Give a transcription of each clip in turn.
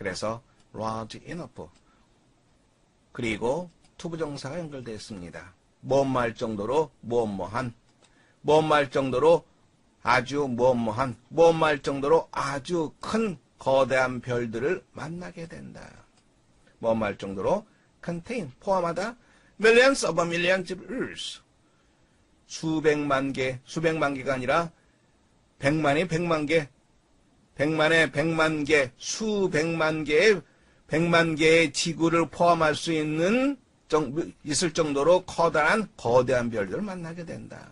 그래서 large enough. 그리고 투부정사가 연결되어 있습니다. 뭐뭐할 정도로 뭐뭐한. 뭐뭐할 정도로 아주 뭐뭐한. 뭐뭐할 정도로 아주 큰 거대한 별들을 만나게 된다. 뭐뭐할 정도로 contain 포함하다 millions of millions of earths 수백만 개, 수백만 개가 아니라 백만이 백만 개, 백만에 백만 개, 수백만 개의 백만 개의 지구를 포함할 수 있는 정, 있을 정도로 커다란 거대한 별들을 만나게 된다.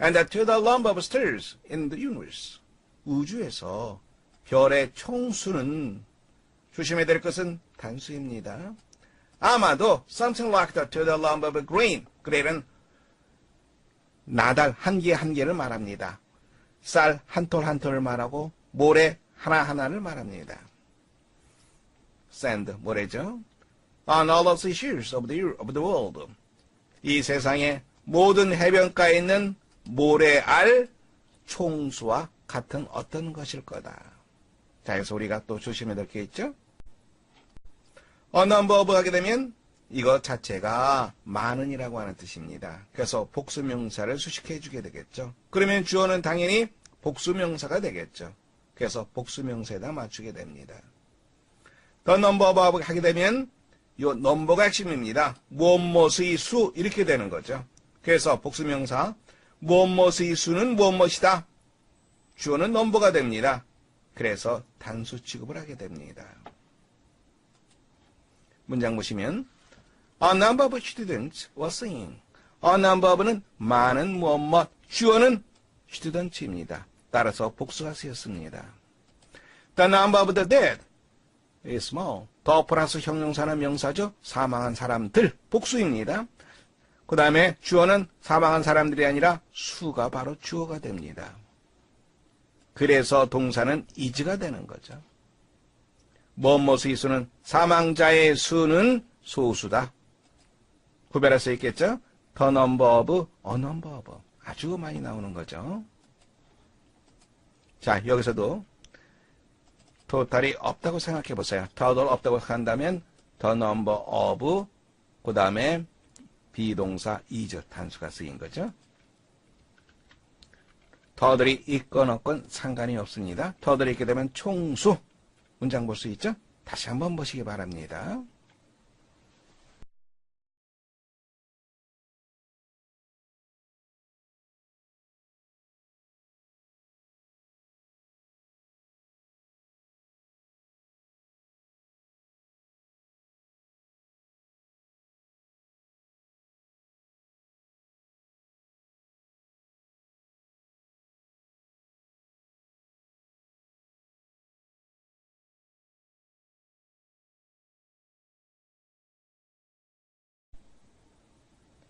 And to the number of stars in the universe. 우주에서 별의 총수는 조심해야 될 것은 단수입니다. 아마도 something like that to the number of grain. grain은 나달 한 개 한 개를 말합니다. 쌀 한 톨 한 톨을 말하고 모래 하나하나를 말합니다. sand, 모래죠. On all of the shores of the, of the world. 이 세상의 모든 해변가에 있는 모래알 총수와 같은 어떤 것일 거다. 자, 그래서 우리가 또 조심해야 될 게 있죠? a number of 하게 되면 이것 자체가 많은이라고 하는 뜻입니다. 그래서 복수명사를 수식해 주게 되겠죠. 그러면 주어는 당연히 복수명사가 되겠죠. 그래서 복수명사에다 맞추게 됩니다. the number of 하게 되면 요 넘버가 핵심입니다. 무엇무엇의 수 이렇게 되는 거죠. 그래서 복수명사 무엇무엇의 수는 무엇무엇이다. 주어는 넘버가 됩니다. 그래서 단수 취급을 하게 됩니다. 문장 보시면 Singing. A number of는 많은 무엇 주어는 students입니다. 따라서 복수가 쓰였습니다. The number of the dead is small. 더 플러스 형용사는 명사죠. 사망한 사람들 복수입니다. 그 다음에 주어는 사망한 사람들이 아니라 수가 바로 주어가 됩니다. 그래서 동사는 is가 되는 거죠. 무엇무엇의 수는 사망자의 수는 소수다. 구별할 수 있겠죠? The number of, a number of. 아주 많이 나오는 거죠. 자, 여기서도 토탈이 없다고 생각해 보세요. total 없다고 한다면 the number of, 그 다음에 비동사 is 단수가 쓰인 거죠. 터들이 있건 없건 상관이 없습니다. 터들이 있게 되면 총수 문장 볼 수 있죠? 다시 한번 보시기 바랍니다.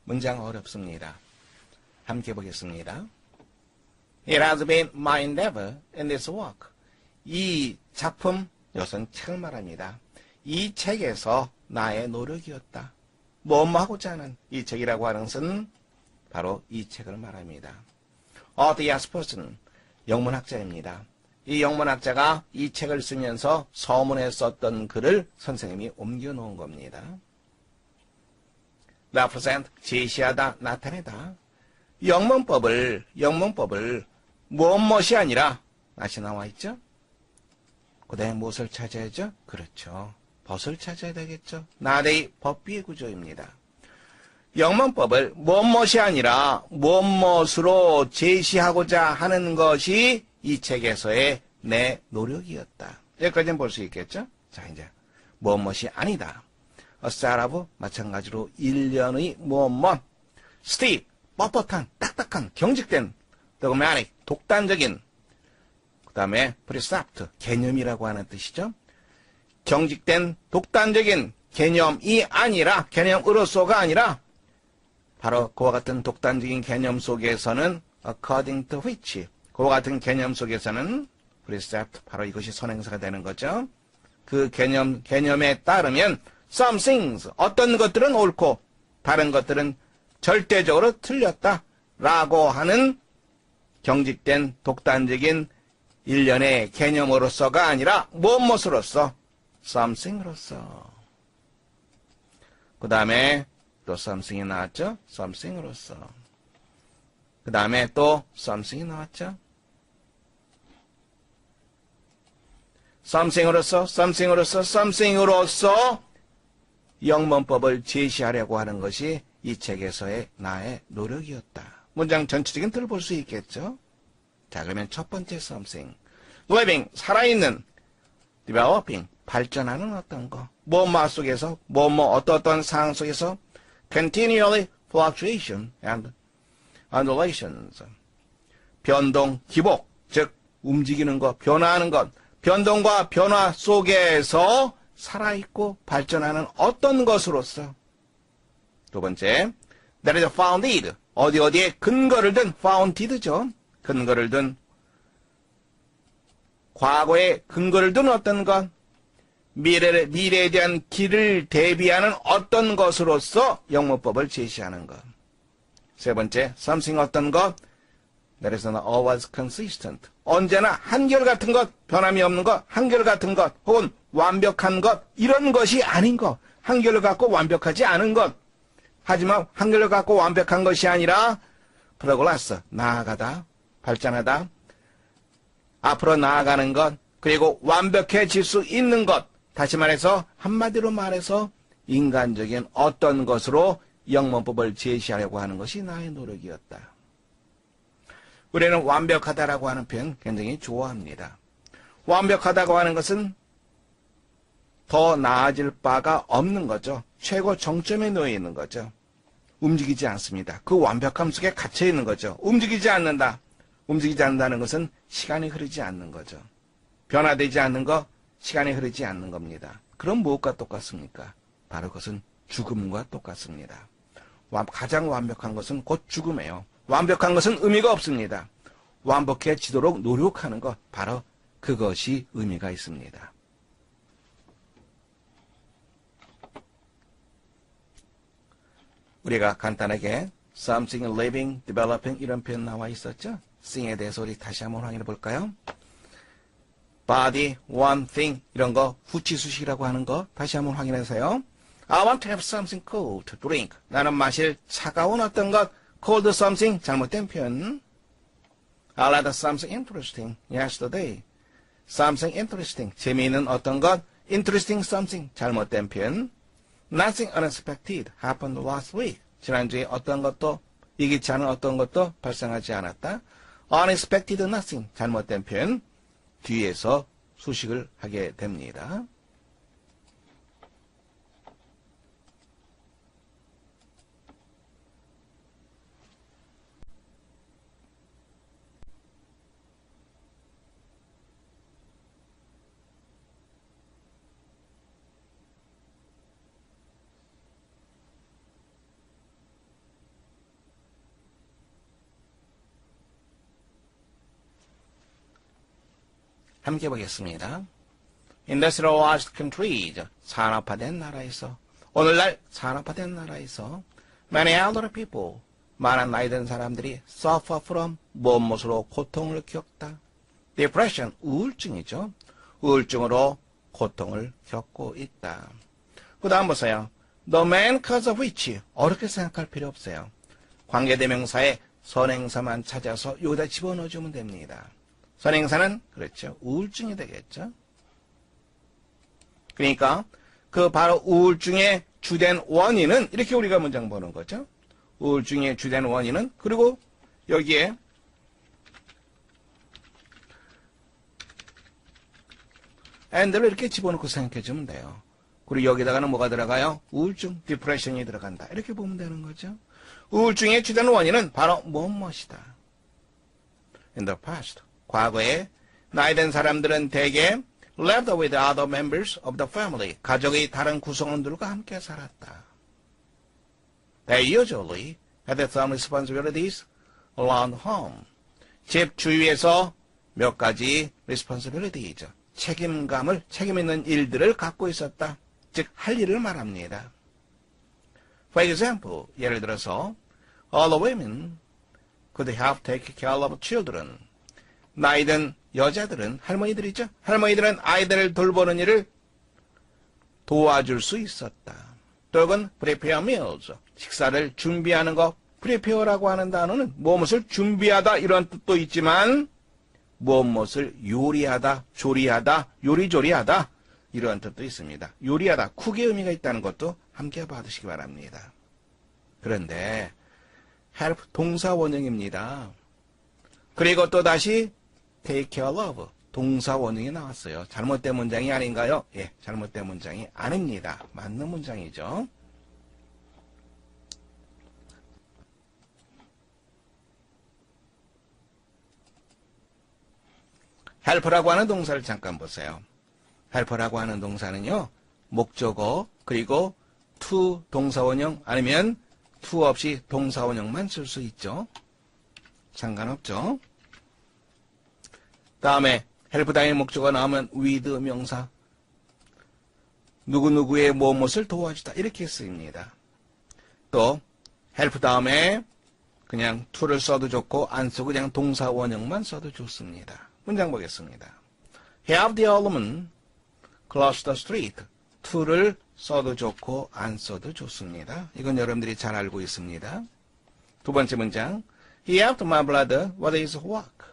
문장 어렵습니다. 함께 보겠습니다. It has been my endeavor in this work. 이 작품, 이것은 책을 말합니다. 이 책에서 나의 노력이었다. 뭐뭐 하고자 하는 이 책이라고 하는 것은 바로 이 책을 말합니다. 어디 야스퍼스는 영문학자입니다. 이 영문학자가 이 책을 쓰면서 서문에 썼던 글을 선생님이 옮겨 놓은 겁니다. Represent 제시하다 나타내다 영문법을 영문법을 무엇무엇이 아니라 다시 나와 있죠. 그 다음에 무엇을 찾아야죠? 그렇죠. 벗을 찾아야 되겠죠. 나의 법비의 구조입니다. 영문법을 무엇무엇이 아니라 무엇무엇으로 제시하고자 하는 것이 이 책에서의 내 노력이었다. 여기까지는 볼 수 있겠죠? 자, 이제 무엇무엇이 아니다. 쌀아브 마찬가지로 1년의 뭐뭐 스티브 뻣뻣한 딱딱한 경직된 dogmatic 독단적인 그 다음에 precept 개념이라고 하는 뜻이죠. 경직된 독단적인 개념이 아니라 개념으로서가 아니라 바로 그와 같은 독단적인 개념 속에서는 according to which 그와 같은 개념 속에서는 precept 바로 이것이 선행사가 되는 거죠. 그 개념 개념에 따르면 some things 어떤 것들은 옳고 다른 것들은 절대적으로 틀렸다 라고 하는 경직된 독단적인 일련의 개념으로서가 아니라 무엇으로서 something으로서. 그 다음에 또 something이 나왔죠? something으로서. 그 다음에 또 something이 나왔죠? something으로서, something으로서, something으로서 영문법을 제시하려고 하는 것이 이 책에서의 나의 노력이었다. 문장 전체적인 틀을 볼 수 있겠죠? 자, 그러면 첫 번째 something. living, 살아있는, developing, 발전하는 어떤 거. 뭐뭐 속에서, 뭐뭐 어떤 어떤 상황 속에서 continually fluctuation and undulations. 변동, 기복, 즉 움직이는 것, 변화하는 것, 변동과 변화 속에서 살아있고 발전하는 어떤 것으로서 두 번째, that is founded. 어디 어디에 근거를 둔 founded죠. 근거를 둔 과거에 근거를 둔 어떤 것, 미래를, 미래에 대한 길을 대비하는 어떤 것으로서 영문법을 제시하는 것. 세 번째, something 어떤 것, not always consistent. 언제나 한결같은 것, 변함이 없는 것, 한결같은 것, 혹은 완벽한 것, 이런 것이 아닌 것, 한결같고 완벽하지 않은 것. 하지만 한결같고 완벽한 것이 아니라 프로그레스, 나아가다, 발전하다, 앞으로 나아가는 것, 그리고 완벽해질 수 있는 것. 다시 말해서 한마디로 말해서 인간적인 어떤 것으로 영문법을 제시하려고 하는 것이 나의 노력이었다. 우리는 완벽하다라고 하는 표현 굉장히 좋아합니다. 완벽하다고 하는 것은 더 나아질 바가 없는 거죠. 최고 정점에 놓여 있는 거죠. 움직이지 않습니다. 그 완벽함 속에 갇혀 있는 거죠. 움직이지 않는다. 움직이지 않는다는 것은 시간이 흐르지 않는 거죠. 변화되지 않는 것, 시간이 흐르지 않는 겁니다. 그럼 무엇과 똑같습니까? 바로 그것은 죽음과 똑같습니다. 가장 완벽한 것은 곧 죽음이에요. 완벽한 것은 의미가 없습니다. 완벽해지도록 노력하는 것, 바로 그것이 의미가 있습니다. 우리가 간단하게 something living, developing 이런 표현 나와 있었죠? thing에 대해서 우리 다시 한번 확인해 볼까요? body, one thing 이런 거 후치수식이라고 하는 거 다시 한번 확인해 주세요. I want to have something cold to drink. 나는 마실 차가운 어떤 것 cold something 잘못된 표현. I had something interesting yesterday. something interesting 재미있는 어떤 것 interesting something 잘못된 표현. Nothing unexpected happened last week. 지난주에 어떤 것도 예기치 않은 어떤 것도 발생하지 않았다. unexpected nothing 잘못된 표현 뒤에서 수식을 하게 됩니다. 함께 보겠습니다. Industrialized countries, 산업화된 나라에서, 오늘날 산업화된 나라에서, many elderly people, 많은 나이 든 사람들이 suffer from 무엇으로 고통을 겪다. depression, 우울증이죠. 우울증으로 고통을 겪고 있다. 그 다음 보세요. The main cause of which, 어렵게 생각할 필요 없어요. 관계대명사에 선행사만 찾아서 여기다 집어넣어주면 됩니다. 선행사는 그렇죠. 우울증이 되겠죠. 그러니까 그 바로 우울증의 주된 원인은 이렇게 우리가 문장 보는 거죠. 우울증의 주된 원인은 그리고 여기에 앤드를 이렇게 집어넣고 생각해 주면 돼요. 그리고 여기다가는 뭐가 들어가요? 우울증, 디프레션이 들어간다. 이렇게 보면 되는 거죠. 우울증의 주된 원인은 바로 무엇무엇이다. In the past. 과거에 나이 든 사람들은 대개 lived with other members of the family. 가족의 다른 구성원들과 함께 살았다. They usually had some responsibilities around home. 집 주위에서 몇 가지 responsibility죠. 책임감을, 책임 있는 일들을 갖고 있었다. 즉, 할 일을 말합니다. For example, 예를 들어서, all the women could have taken care of children. 나이든 여자들은 할머니들이죠. 할머니들은 아이들을 돌보는 일을 도와줄 수 있었다. 또 이건 prepare meals. 식사를 준비하는 거 prepare라고 하는 단어는 무엇을 준비하다 이런 뜻도 있지만 무엇을 요리하다, 조리하다, 요리조리하다 이런 뜻도 있습니다. 요리하다, 쿡의 의미가 있다는 것도 함께 받으시기 바랍니다. 그런데 help 동사 원형입니다. 그리고 또 다시 take care of 동사 원형이 나왔어요. 잘못된 문장이 아닌가요? 예, 잘못된 문장이 아닙니다. 맞는 문장이죠. help라고 하는 동사를 잠깐 보세요. help라고 하는 동사는요, 목적어, 그리고 to 동사원형, 아니면 to 없이 동사원형만 쓸 수 있죠. 상관없죠. 다음에 다음에 목적어 나오면 with 명사. 누구누구의 무엇을 도와주다. 이렇게 쓰입니다. 또 help 다음에 그냥 to를 써도 좋고 안 쓰고 그냥 동사 원형만 써도 좋습니다. 문장 보겠습니다. Have the element cross the street. to를 써도 좋고 안 써도 좋습니다. 이건 여러분들이 잘 알고 있습니다. 두 번째 문장. He helped my brother with his work.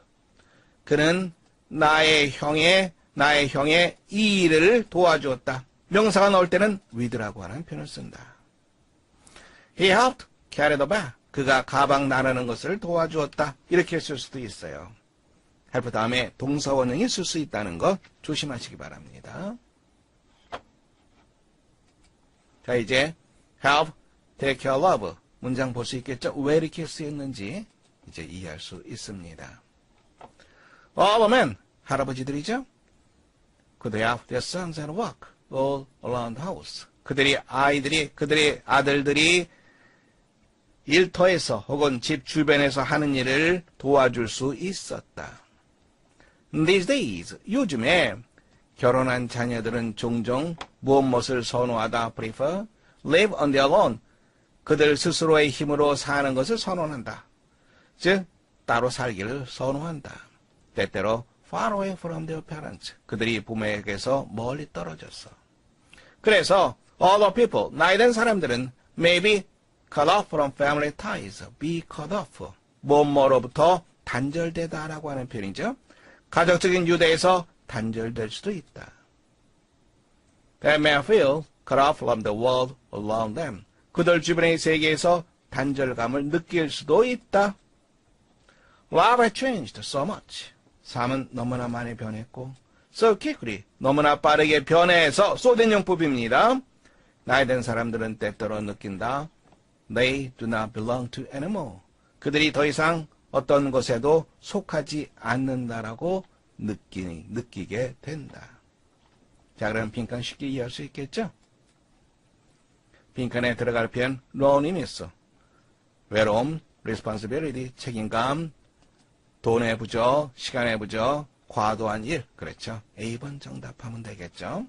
그는 나의 형의 나의 형의 이 일을 도와주었다. 명사가 나올 때는 with라고 하는 표현을 쓴다. He helped carry the bag. 그가 가방 나르는 것을 도와주었다. 이렇게 쓸 수도 있어요. help 다음에 동사 원형이 쓸 수 있다는 것 조심하시기 바랍니다. 자, 이제 help, take care of 문장 볼 수 있겠죠? 왜 이렇게 쓰였는지 이제 이해할 수 있습니다. All the men, 할아버지들이죠? 그들이 have their sons and work all around the house. 그들이 아이들이 그들의 아들들이 일터에서 혹은 집 주변에서 하는 일을 도와줄 수 있었다. These days, 요즘에 결혼한 자녀들은 종종 무엇을 선호하다 prefer live on their own 그들 스스로의 힘으로 사는 것을 선호한다. 즉 따로 살기를 선호한다. 때때로 far away from their parents 그들이 부모에게서 멀리 떨어졌어. 그래서 other people 나이든 사람들은 maybe cut off from family ties be cut off 뭐뭐로부터 단절되다라고 하는 표현이죠. 가족적인 유대에서 단절될 수도 있다. They may feel cut off from the world around them. 그들 주변의 세계에서 단절감을 느낄 수도 있다. Life has changed so much. 삶은 너무나 많이 변했고, quickly, 너무나 빠르게 변해서 쏟은 용법입니다. 나이 든 사람들은 때때로 느낀다. They do not belong to anymore. 그들이 더 이상 어떤 것에도 속하지 않는다라고 느끼, 느끼게 된다. 자, 그럼 빈칸 쉽게 이해할 수 있겠죠? 빈칸에 들어갈 표현 loneliness, 외로움, responsibility, 책임감, 돈의 부족, 시간의 부족, 과도한 일, 그렇죠? A번 정답하면 되겠죠?